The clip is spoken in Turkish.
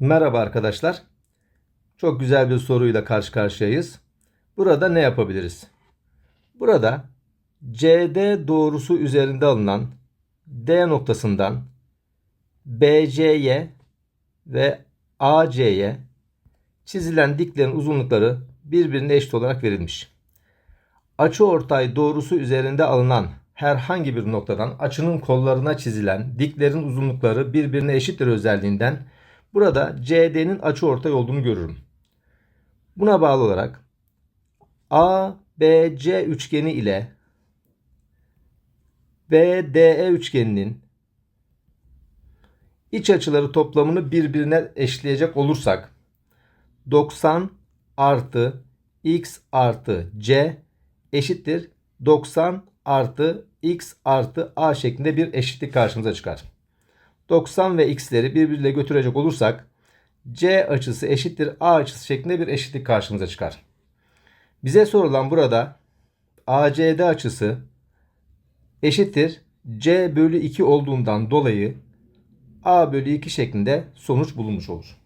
Merhaba arkadaşlar. Çok güzel bir soruyla karşı karşıyayız. Burada ne yapabiliriz? Burada CD doğrusu üzerinde alınan D noktasından BC'ye ve AC'ye çizilen diklerin uzunlukları birbirine eşit olarak verilmiş. Açıortay doğrusu üzerinde alınan herhangi bir noktadan açının kollarına çizilen diklerin uzunlukları birbirine eşittir özelliğinden burada CD'nin açıortay olduğunu görürüm. Buna bağlı olarak ABC üçgeni ile BDE üçgeninin iç açıları toplamını birbirine eşleyecek olursak 90 artı x artı c eşittir 90 artı x artı a şeklinde bir eşitlik karşımıza çıkar. 90 ve x'leri birbiriyle götürecek olursak c açısı eşittir a açısı şeklinde bir eşitlik karşımıza çıkar. Bize sorulan burada ACD açısı eşittir c bölü 2 olduğundan dolayı a bölü 2 şeklinde sonuç bulunmuş olur.